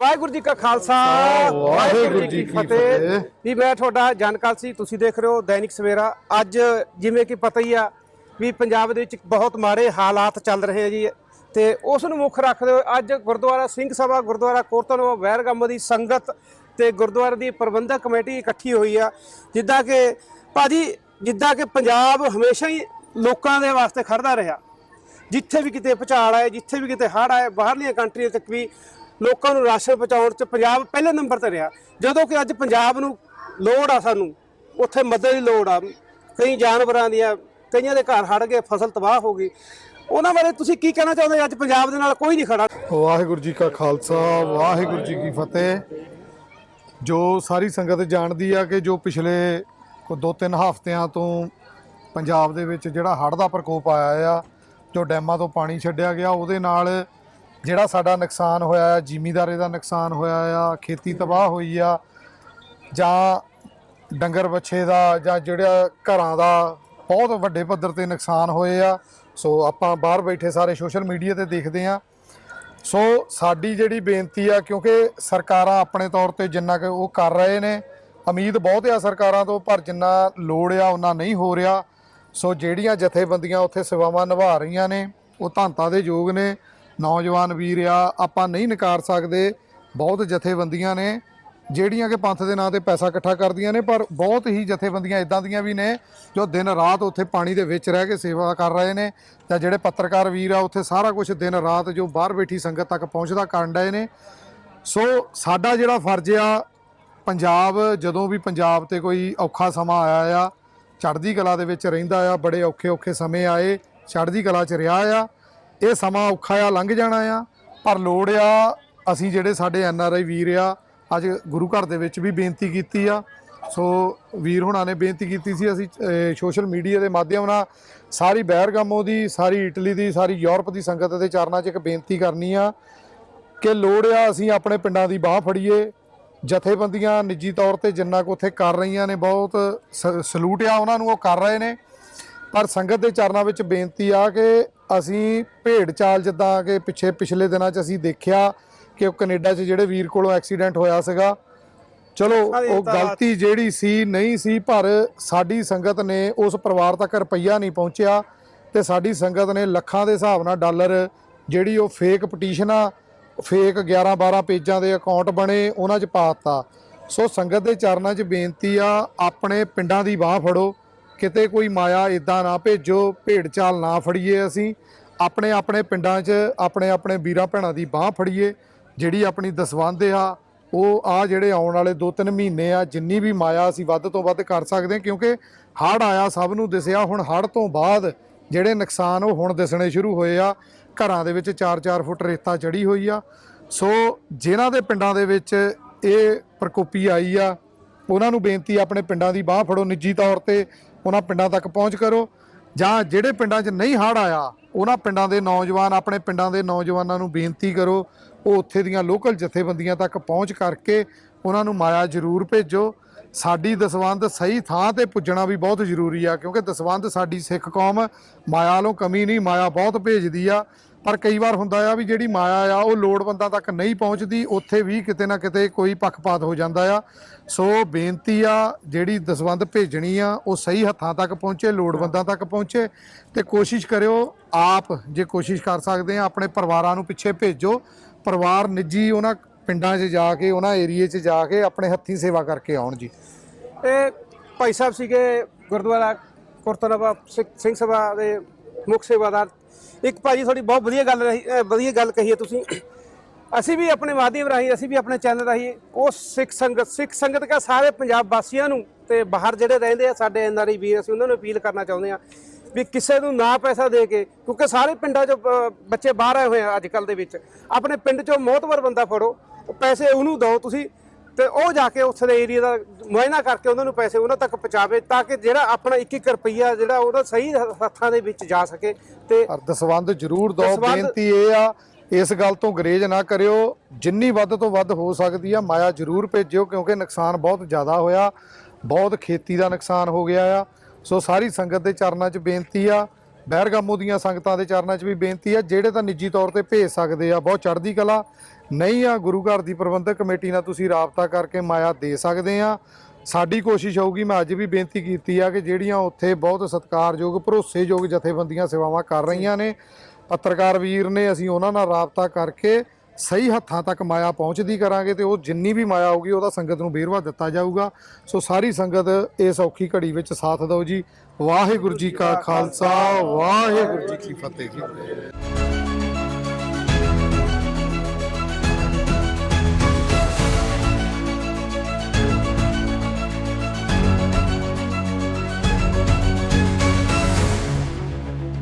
ਵਾਹਿਗੁਰੂ ਜੀ ਕਾ ਖਾਲਸਾ ਵਾਹਿਗੁਰੂ ਜੀ ਕੀ ਫਤਿਹ। ਵੀ ਮੈਂ ਤੁਹਾਡਾ ਜਾਣਕਾਰ ਸੀ ਤੁਸੀਂ ਦੇਖ ਰਹੇ ਹੋ ਦੈਨਿਕ ਸਵੇਰਾ। ਅੱਜ ਜਿਵੇਂ ਕਿ ਪਤਾ ਹੀ ਆ ਵੀ ਪੰਜਾਬ ਦੇ ਵਿੱਚ ਬਹੁਤ ਮਾੜੇ ਹਾਲਾਤ ਚੱਲ ਰਹੇ ਆ ਜੀ। ਤੇ ਉਸ ਨੂੰ ਮੁੱਖ ਰੱਖਦੇ ਹੋਏ ਅੱਜ ਗੁਰਦੁਆਰਾ ਸਿੰਘ ਸਭਾ ਗੁਰਦੁਆਰਾ ਕੋਰਤਨਵਾ ਵੈਰਗੰਮ ਦੀ ਸੰਗਤ ਤੇ ਗੁਰਦੁਆਰੇ ਦੀ ਪ੍ਰਬੰਧਕ ਕਮੇਟੀ ਇਕੱਠੀ ਹੋਈ ਆ। ਜਿੱਦਾਂ ਕਿ ਭਾਜੀ ਜਿੱਦਾਂ ਕਿ ਪੰਜਾਬ ਹਮੇਸ਼ਾ ਹੀ ਲੋਕਾਂ ਦੇ ਵਾਸਤੇ ਖੜਦਾ ਰਿਹਾ। ਜਿੱਥੇ ਵੀ ਕਿਤੇ ਭੁਚਾਲ ਆਏ ਜਿੱਥੇ ਵੀ ਕਿਤੇ ਹੜ੍ਹ ਆਏ ਬਾਹਰਲੀਆਂ ਕੰਟਰੀਆਂ ਤੱਕ ਵੀ ਲੋਕਾਂ ਨੂੰ ਰਾਸ਼ਨ ਪਹੁੰਚਾਉਣ 'ਚ ਪੰਜਾਬ ਪਹਿਲੇ ਨੰਬਰ ਤੇ ਰਿਹਾ। ਜਦੋਂ ਕਿ ਅੱਜ ਪੰਜਾਬ ਨੂੰ ਲੋੜ ਆ ਸਾਨੂੰ, ਉੱਥੇ ਮਦਦ ਦੀ ਲੋੜ ਆ। ਕਈ ਜਾਨਵਰਾਂ ਦੀਆਂ, ਕਈਆਂ ਦੇ ਘਰ ਹੜ ਗਏ, ਫਸਲ ਤਬਾਹ ਹੋ ਗਈ। ਉਹਨਾਂ ਬਾਰੇ ਤੁਸੀਂ ਕੀ ਕਹਿਣਾ ਚਾਹੁੰਦੇ ਅੱਜ ਪੰਜਾਬ ਦੇ ਨਾਲ ਕੋਈ ਨਹੀਂ ਖੜਾ। ਵਾਹਿਗੁਰੂ ਜੀ ਕਾ ਖਾਲਸਾ, ਵਾਹਿਗੁਰੂ ਜੀ ਕੀ ਫਤਿਹ। ਜੋ ਸਾਰੀ ਸੰਗਤ ਜਾਣਦੀ ਆ ਕਿ ਜੋ ਪਿਛਲੇ ਕੋ ਦੋ ਤਿੰਨ ਹਫ਼ਤਿਆਂ ਤੋਂ ਪੰਜਾਬ ਦੇ ਵਿੱਚ ਜਿਹੜਾ ਹੜ੍ਹ ਦਾ ਪ੍ਰਕੋਪ ਆਇਆ ਆ, ਜੋ ਡੈਮਾਂ ਤੋਂ ਪਾਣੀ ਛੱਡਿਆ ਗਿਆ, ਉਹਦੇ ਨਾਲ ਜਿਹੜਾ ਸਾਡਾ ਨੁਕਸਾਨ ਹੋਇਆ ਆ, ਜ਼ਿਮੀਦਾਰੇ ਦਾ ਨੁਕਸਾਨ ਹੋਇਆ ਆ, ਖੇਤੀ ਤਬਾਹ ਹੋਈ ਆ, ਜਾਂ ਡੰਗਰ ਬੱਛੇ ਦਾ, ਜਾਂ ਜਿਹੜਾ ਘਰਾਂ ਦਾ ਬਹੁਤ ਵੱਡੇ ਪੱਧਰ ਤੇ ਨੁਕਸਾਨ ਹੋਏ ਆ। ਸੋ ਆਪਾਂ ਬਾਹਰ ਬੈਠੇ ਸਾਰੇ ਸੋਸ਼ਲ ਮੀਡੀਆ ਤੇ ਦੇਖਦੇ ਆ। ਸੋ ਸਾਡੀ ਜਿਹੜੀ ਬੇਨਤੀ ਆ, ਕਿਉਂਕਿ ਸਰਕਾਰਾਂ ਆਪਣੇ ਤੌਰ ਤੇ ਜਿੰਨਾ ਕਿ ਉਹ ਕਰ ਰਹੇ ਨੇ, ਉਮੀਦ ਬਹੁਤ ਆ ਸਰਕਾਰਾਂ ਤੋਂ, ਪਰ ਜਿੰਨਾ ਲੋੜ ਆ ਉਹਨਾਂ ਨਹੀਂ ਹੋ ਰਿਹਾ। ਸੋ ਜਿਹੜੀਆਂ ਜਥੇਬੰਦੀਆਂ ਉੱਥੇ ਸੇਵਾਵਾਂ ਨਿਭਾ ਰਹੀਆਂ ਨੇ, ਉਹ ਧੰਤਾ ਦੇ ਯੋਗ ਨੇ। ਨੌਜਵਾਨ ਵੀਰ ਆ, ਆਪਾਂ ਨਹੀਂ ਨਕਾਰ ਸਕਦੇ। ਬਹੁਤ ਜਥੇਬੰਦੀਆਂ ਨੇ, ਜਿਹੜੀਆਂ ਕਿ ਪੰਥ ਦੇ ਨਾਂ ਤੇ ਪੈਸਾ ਇਕੱਠਾ ਕਰਦੀਆਂ ਨੇ, ਪਰ ਬਹੁਤ ਹੀ ਜਥੇਬੰਦੀਆਂ ਇਦਾਂ ਦੀਆਂ ਵੀ ਨੇ, ਜੋ ਦਿਨ ਰਾਤ ਉੱਥੇ ਪਾਣੀ ਦੇ ਵਿੱਚ ਰਹਿ ਕੇ ਸੇਵਾ ਕਰ ਰਹੇ ਨੇ, ਜਾਂ ਜਿਹੜੇ ਪੱਤਰਕਾਰ ਵੀਰ ਆ, ਉੱਥੇ ਸਾਰਾ ਕੁਝ ਦਿਨ ਰਾਤ ਜੋ ਬਾਹਰ ਬੈਠੀ ਸੰਗਤ ਤੱਕ ਪਹੁੰਚਦਾ ਕਰਨ ਡਏ ਨੇ। ਸੋ ਸਾਡਾ ਜਿਹੜਾ ਫਰਜ਼ ਆ, ਪੰਜਾਬ, ਜਦੋਂ ਵੀ ਪੰਜਾਬ ਤੇ ਕੋਈ ਔਖਾ ਸਮਾਂ ਆਇਆ ਆ, ਚੜ੍ਹਦੀ ਕਲਾ ਦੇ ਵਿੱਚ ਰਹਿੰਦਾ ਆ, ਬੜੇ ਔਖੇ ਔਖੇ ਸਮੇਂ ਆਏ, ਚੜ੍ਹਦੀ ਕਲਾ 'ਚ ਰਿਹਾ ਆ ਇਹ ਸਮਾਂ ਔਖਾ ਆ, ਲੰਘ ਜਾਣਾ ਆ, ਪਰ ਲੋੜ ਆ ਅਸੀਂ ਜਿਹੜੇ ਸਾਡੇ ਐਨ ਆਰ ਆਈ ਵੀਰ ਆ, ਅੱਜ ਗੁਰੂ ਘਰ ਦੇ ਵਿੱਚ ਵੀ ਬੇਨਤੀ ਕੀਤੀ ਆ। ਸੋ ਵੀਰ ਹੁਣਾਂ ਨੇ ਬੇਨਤੀ ਕੀਤੀ ਸੀ, ਅਸੀਂ ਸੋਸ਼ਲ ਮੀਡੀਆ ਦੇ ਮਾਧਿਅਮ ਨਾਲ ਸਾਰੀ ਬੈਰਗਾਮੋ ਦੀ, ਸਾਰੀ ਇਟਲੀ ਦੀ, ਸਾਰੀ ਯੂਰਪ ਦੀ ਸੰਗਤ ਦੇ ਚਰਨਾਂ 'ਚ ਇੱਕ ਬੇਨਤੀ ਕਰਨੀ ਆ ਕਿ ਲੋੜ ਆ ਅਸੀਂ ਆਪਣੇ ਪਿੰਡਾਂ ਦੀ ਬਾਹ ਫੜੀਏ। ਜਥੇਬੰਦੀਆਂ ਨਿੱਜੀ ਤੌਰ ਤੇ ਜਿੰਨਾ ਕੁ ਉੱਥੇ ਕਰ ਰਹੀਆਂ ਨੇ, ਬਹੁਤ ਸ- ਸਲੂਟ ਆ, ਉਹਨਾਂ ਨੂੰ ਉਹ ਕਰ ਰਹੇ ਨੇ। ਪਰ ਸੰਗਤ ਦੇ ਚਰਨਾਂ ਵਿੱਚ ਬੇਨਤੀ ਆ ਕਿ ਅਸੀਂ ਭੇਡ ਚਾਲ ਜਿੱਦਾਂ ਕਿ ਪਿੱਛੇ ਪਿਛਲੇ ਦਿਨਾਂ 'ਚ ਅਸੀਂ ਦੇਖਿਆ ਕਿ ਉਹ ਕੈਨੇਡਾ 'ਚ ਜਿਹੜੇ ਵੀਰ ਕੋਲੋਂ ਐਕਸੀਡੈਂਟ ਹੋਇਆ ਸੀਗਾ। ਚਲੋ ਉਹ ਗਲਤੀ ਜਿਹੜੀ ਸੀ ਨਹੀਂ ਸੀ ਪਰ ਸਾਡੀ ਸੰਗਤ ਨੇ ਉਸ ਪਰਿਵਾਰ ਤੱਕ ਰੁਪਈਆ ਨਹੀਂ ਪਹੁੰਚਿਆ ਤੇ ਸਾਡੀ ਸੰਗਤ ਨੇ ਲੱਖਾਂ ਦੇ ਹਿਸਾਬ ਨਾਲ ਡਾਲਰ ਜਿਹੜੀ ਉਹ ਫੇਕ ਪਟੀਸ਼ਨ ਆ ਫੇਕ 11 12 ਪੇਜਾਂ ਦੇ ਅਕਾਊਂਟ ਬਣੇ ਉਹਨਾਂ 'ਚ ਪਾਤਾ ਸੋ ਸੰਗਤ ਦੇ ਚਰਨਾਂ 'ਚ ਬੇਨਤੀ ਆ ਆਪਣੇ ਪਿੰਡਾਂ ਦੀ ਬਾਹ ਫੜੋ। ਕਿਤੇ ਕੋਈ ਮਾਇਆ ਇਦਾਂ ਨਾ ਭੇਜੋ, ਭੇਡ ਚਾਲ ਨਾ ਫੜੀਏ ਅਸੀਂ। ਆਪਣੇ ਆਪਣੇ ਪਿੰਡਾਂ 'ਚ, ਆਪਣੇ ਆਪਣੇ ਵੀਰਾਂ ਭੈਣਾਂ ਦੀ ਬਾਹ ਫੜੀਏ, ਜਿਹੜੀ ਆਪਣੀ ਦਸਵੰਧ ਆ, ਉਹ ਆ ਜਿਹੜੇ ਆਉਣ ਵਾਲੇ 2-3 ਮਹੀਨੇ ਆ, ਜਿੰਨੀ ਵੀ ਮਾਇਆ ਅਸੀਂ ਵੱਧ ਤੋਂ ਵੱਧ ਕਰ ਸਕਦੇ ਹਾਂ, ਕਿਉਂਕਿ ਹੜ੍ਹ ਆਇਆ, ਸਭ ਨੂੰ ਦਿਸਿਆ, ਹੁਣ ਹੜ੍ਹ ਤੋਂ ਬਾਅਦ ਜਿਹੜੇ ਨੁਕਸਾਨ ਉਹ ਹੁਣ ਦਿਸਣੇ ਸ਼ੁਰੂ ਹੋਏ ਆ। ਘਰਾਂ ਦੇ ਵਿੱਚ 4-4 ਫੁੱਟ ਰੇਤਾ ਚੜੀ ਹੋਈ ਆ। ਸੋ ਜਿਨ੍ਹਾਂ ਦੇ ਪਿੰਡਾਂ ਦੇ ਵਿੱਚ ਇਹ ਪ੍ਰਕੋਪੀ ਆਈ ਆ, ਉਹਨਾਂ ਨੂੰ ਬੇਨਤੀ ਆਪਣੇ ਪਿੰਡਾਂ ਦੀ ਬਾਹ ਫੜੋ। ਨਿੱਜੀ ਤੌਰ ਤੇ ਉਹਨਾਂ ਪਿੰਡਾਂ ਤੱਕ ਪਹੁੰਚ ਕਰੋ। ਜਾਂ ਜਿਹੜੇ ਪਿੰਡਾਂ 'ਚ ਨਹੀਂ ਹੜ੍ਹ ਆਇਆ, ਉਹਨਾਂ ਪਿੰਡਾਂ ਦੇ ਨੌਜਵਾਨ, ਆਪਣੇ ਪਿੰਡਾਂ ਦੇ ਨੌਜਵਾਨਾਂ ਨੂੰ ਬੇਨਤੀ ਕਰੋ, ਉਹ ਉੱਥੇ ਦੀਆਂ ਲੋਕਲ ਜਥੇਬੰਦੀਆਂ ਤੱਕ ਪਹੁੰਚ ਕਰਕੇ ਉਹਨਾਂ ਨੂੰ ਮਾਇਆ ਜ਼ਰੂਰ ਭੇਜੋ। ਸਾਡੀ ਦਸਵੰਧ ਸਹੀ ਥਾਂ ਤੇ ਪੁੱਜਣਾ ਵੀ ਬਹੁਤ ਜ਼ਰੂਰੀ ਆ, ਕਿਉਂਕਿ ਦਸਵੰਧ ਸਾਡੀ ਸਿੱਖ ਕੌਮ ਮਾਇਆ ਵੱਲੋਂ ਕਮੀ ਨਹੀਂ, ਮਾਇਆ ਬਹੁਤ ਭੇਜਦੀ ਆ। ਪਰ ਕਈ ਵਾਰ ਹੁੰਦਾ ਆ ਵੀ ਜਿਹੜੀ ਮਾਇਆ ਆ ਉਹ ਲੋੜਵੰਦਾਂ ਤੱਕ ਨਹੀਂ ਪਹੁੰਚਦੀ ਉੱਥੇ ਵੀ ਕਿਤੇ ਨਾ ਕਿਤੇ ਕੋਈ ਪੱਖਪਾਤ ਹੋ ਜਾਂਦਾ ਆ। ਸੋ ਬੇਨਤੀ ਆ ਜਿਹੜੀ ਦਸਵੰਧ ਭੇਜਣੀ ਆ ਉਹ ਸਹੀ ਹੱਥਾਂ ਤੱਕ ਪਹੁੰਚੇ ਲੋੜਵੰਦਾਂ ਤੱਕ ਪਹੁੰਚੇ ਤੇ ਕੋਸ਼ਿਸ਼ ਕਰਿਓ ਆਪ ਜੇ ਕੋਸ਼ਿਸ਼ ਕਰ ਸਕਦੇ ਆ ਆਪਣੇ ਪਰਿਵਾਰਾਂ ਨੂੰ ਪਿੱਛੇ ਭੇਜੋ। ਪਰਿਵਾਰ ਨਿੱਜੀ ਉਹਨਾਂ ਪਿੰਡਾਂ 'ਚ ਜਾ ਕੇ ਉਹਨਾਂ ਏਰੀਏ 'ਚ ਜਾ ਕੇ ਆਪਣੇ ਹੱਥੀਂ ਸੇਵਾ ਕਰਕੇ ਆਉਣ ਜੀ। ਇਹ ਭਾਈ ਸਾਹਿਬ ਸੀਗੇ ਗੁਰਦੁਆਰਾ ਕੁਰਤਨਵਾ ਸਿੰਘ ਸਭਾ ਦੇ ਮੁੱਖ ਸੇਵਾਦਾਰ ਇੱਕ ਭਾਜੀ, ਤੁਹਾਡੀ ਬਹੁਤ ਵਧੀਆ ਗੱਲ ਰਹੀ, ਅਹ, ਵਧੀਆ ਗੱਲ ਕਹੀ ਹੈ ਤੁਸੀਂ। ਅਸੀਂ ਵੀ ਆਪਣੇ ਮਾਧਿਅਮ ਰਾਹੀਂ, ਅਸੀਂ ਵੀ ਆਪਣੇ ਚੈਨਲ ਰਾਹੀਂ ਉਹ ਸਿੱਖ ਸੰਗਤ ਸਿੱਖ ਸੰਗਤ ਕਾ ਸਾਰੇ ਪੰਜਾਬ ਵਾਸੀਆਂ ਨੂੰ ਤੇ ਬਾਹਰ ਜਿਹੜੇ ਰਹਿੰਦੇ ਆ ਸਾਡੇ ਐਨਆਰਆਈ ਵੀਰ, ਅਸੀਂ ਉਹਨਾਂ ਨੂੰ ਅਪੀਲ ਕਰਨਾ ਚਾਹੁੰਦੇ ਆ ਵੀ ਕਿਸੇ ਨੂੰ ਨਾ ਪੈਸਾ ਦੇ ਕੇ, ਕਿਉਂਕਿ ਸਾਰੇ ਪਿੰਡਾਂ 'ਚੋਂ ਬੱਚੇ ਬਾਹਰ ਆਏ ਹੋਏ ਆ ਅੱਜ ਕੱਲ ਦੇ ਵਿੱਚ। ਆਪਣੇ ਪਿੰਡ 'ਚੋਂ ਮੋਹਤਵਰ ਬੰਦਾ ਫੜੋ ਉਹ ਪੈਸੇ ਉਹਨੂੰ ਦਿਓ। ਤੁਸੀਂ ਤੇ ਉਹ ਜਾ ਕੇ ਉਸ ਦੇ ਏਰੀਆ ਦਾ ਮੁਆਇਨਾ ਕਰਕੇ ਉਹਨਾਂ ਨੂੰ ਪੈਸੇ ਉਹਨਾਂ ਤੱਕ ਪਹੁੰਚਾਵੇ ਤਾਂ ਕਿ ਜਿਹੜਾ ਆਪਣਾ 1-1 ਰੁਪਈਆ ਜਿਹੜਾ ਉਹਦਾ ਸਹੀ ਹੱਥਾਂ ਦੇ ਵਿੱਚ ਜਾ ਸਕੇ ਤੇ ਪਰ ਦਸਵੰਧ ਜ਼ਰੂਰ ਦਿਓ ਦਸਵੰਧ- ਬੇਨਤੀ ਇਹ ਆ ਇਸ ਗੱਲ ਤੋਂ ਗਰੇਜ ਨਾ ਕਰਿਓ ਜਿੰਨੀ ਵੱਧ ਤੋਂ ਵੱਧ ਹੋ ਸਕਦੀ ਆ ਮਾਇਆ ਜ਼ਰੂਰ ਭੇਜਿਓ ਕਿਉਂਕਿ ਨੁਕਸਾਨ ਬਹੁਤ ਜ਼ਿਆਦਾ ਹੋਇਆ ਬਹੁਤ ਖੇਤੀ ਦਾ ਨੁਕਸਾਨ ਹੋ ਗਿਆ ਆ। ਸੋ ਸਾਰੀ ਸੰਗਤ ਦੇ ਚਰਨਾਂ 'ਚ ਬੇਨਤੀ ਆ ਬਹਿਰਗਾਮੋ ਦੀਆਂ ਸੰਗਤਾਂ ਦੇ ਚਰਨਾਂ 'ਚ ਵੀ ਬੇਨਤੀ ਹੈ, ਜਿਹੜੇ ਤਾਂ ਨਿੱਜੀ ਤੌਰ ਤੇ ਭੇਜ ਸਕਦੇ ਆ, ਬਹੁਤ ਚੜ੍ਹਦੀ ਕਲਾ। ਨਹੀਂ ਆ ਗੁਰੂ ਘਰ ਦੀ ਪ੍ਰਬੰਧਕ ਕਮੇਟੀ ਨਾਲ ਤੁਸੀਂ ਰਾਬਤਾ ਕਰਕੇ ਮਾਇਆ ਦੇ ਸਕਦੇ ਆ। ਸਾਡੀ ਕੋਸ਼ਿਸ਼ ਹੋਊਗੀ, ਮੈਂ ਅੱਜ ਵੀ ਬੇਨਤੀ ਕੀਤੀ ਆ ਕਿ ਜਿਹੜੀਆਂ ਉੱਥੇ ਬਹੁਤ ਸਤਿਕਾਰਯੋਗ, ਭਰੋਸੇਯੋਗ ਜਥੇਬੰਦੀਆਂ ਸੇਵਾਵਾਂ ਕਰ ਰਹੀਆਂ ਨੇ, ਪੱਤਰਕਾਰ ਵੀਰ ਨੇ ਅਸੀਂ ਉਹਨਾਂ ਨਾਲ ਰਾਬਤਾ ਕਰਕੇ ਸਹੀ ਹੱਥਾਂ ਤੱਕ ਮਾਇਆ ਪਹੁੰਚਦੀ ਕਰਾਂਗੇ ਤੇ ਉਹ ਜਿੰਨੀ ਵੀ ਮਾਇਆ ਹੋਊਗੀ ਉਹਦਾ ਸੰਗਤ ਨੂੰ ਬੇਰਵਾ ਦਿੱਤਾ ਜਾਊਗਾ। ਸੋ ਸਾਰੀ ਸੰਗਤ ਇਸ ਔਖੀ ਘੜੀ ਵਿੱਚ ਸਾਥ ਦਿਓ ਜੀ। ਵਾਹਿਗੁਰੂ ਜੀ ਕਾ ਖਾਲਸਾ, ਵਾਹਿਗੁਰੂ ਜੀ ਕੀ ਫਤਿਹ ਜੀ।